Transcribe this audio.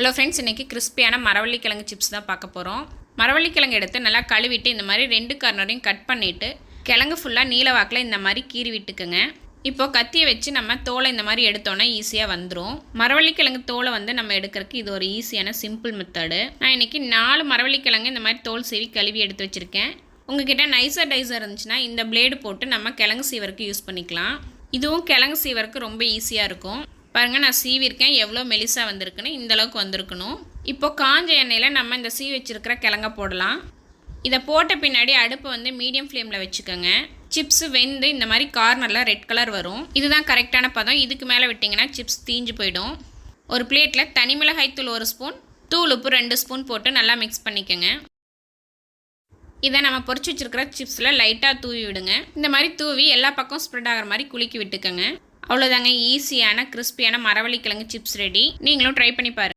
Hello friends இன்றைக்கி கிறிஸ்பியான மரவள்ளிக்கிழங்கு சிப்ஸ் தான் பார்க்க போகிறோம் மரவள்ளிக்கிழங்கு எடுத்து நல்லா கழுவிட்டு இந்த மாதிரி ரெண்டு கார்னரையும் கட் பண்ணிவிட்டு கிழங்கு ஃபுல்லாக நீல வாக்கில் இந்த மாதிரி கீறி விட்டுக்குங்க. இப்போது கத்தியை வச்சு நம்ம தோலை இந்த மாதிரி எடுத்தோன்னா ஈஸியாக வந்துடும் மரவள்ளிக்கிழங்கு தோலை வந்து நம்ம எடுக்கிறதுக்கு இது ஒரு ஈஸியான சிம்பிள் மெத்தடு நான் இன்றைக்கி நாலு மரவள்ளிக்கிழங்கு இந்த மாதிரி தோல் சீவி கழுவி எடுத்து வச்சுருக்கேன். உங்ககிட்ட நைசர் டைசர் இருந்துச்சுன்னா இந்த பிளேடு போட்டு நம்ம கிழங்கு சீவருக்கு யூஸ் பண்ணிக்கலாம். இதுவும் கிழங்கு சீவருக்கு ரொம்ப ஈஸியாக இருக்கும். பாருங்கள் நான் சீவிருக்கேன் எவ்வளோ மெலிசாக வந்திருக்குன்னு இந்த அளவுக்கு வந்திருக்கணும். இப்போ காஞ்ச எண்ணெயில் நம்ம இந்த சீ வச்சுருக்கிற கிழங்க போடலாம். இதை போட்ட பின்னாடி அடுப்பை வந்து மீடியம் ஃப்ளேமில் வச்சுக்கோங்க. சிப்ஸ் வெந்து இந்த மாதிரி கார்னரில் ரெட் கலர் வரும். இதுதான் கரெக்டான பதம். இதுக்கு மேலே விட்டிங்கன்னா சிப்ஸ் தீஞ்சு போயிடும். ஒரு பிளேட்டில் தனி மிளகாய் தூள் ஒரு ஸ்பூன் தூள் உப்பு ரெண்டு ஸ்பூன் போட்டு நல்லா மிக்ஸ் பண்ணிக்கோங்க. இதை நம்ம பொரிச்சு வச்சுருக்கிற சிப்ஸில் லைட்டாக தூவி விடுங்க. இந்த மாதிரி தூவி எல்லா பக்கம் ஸ்ப்ரெட் ஆகிற மாதிரி குலுக்கி விட்டுக்கோங்க. அவ்வளோதாங்க ஈஸியான கிறிஸ்பியான மரவள்ளிக்கிழங்கு சிப்ஸ் ரெடி நீங்களும் ட்ரை பண்ணி பாருங்கள்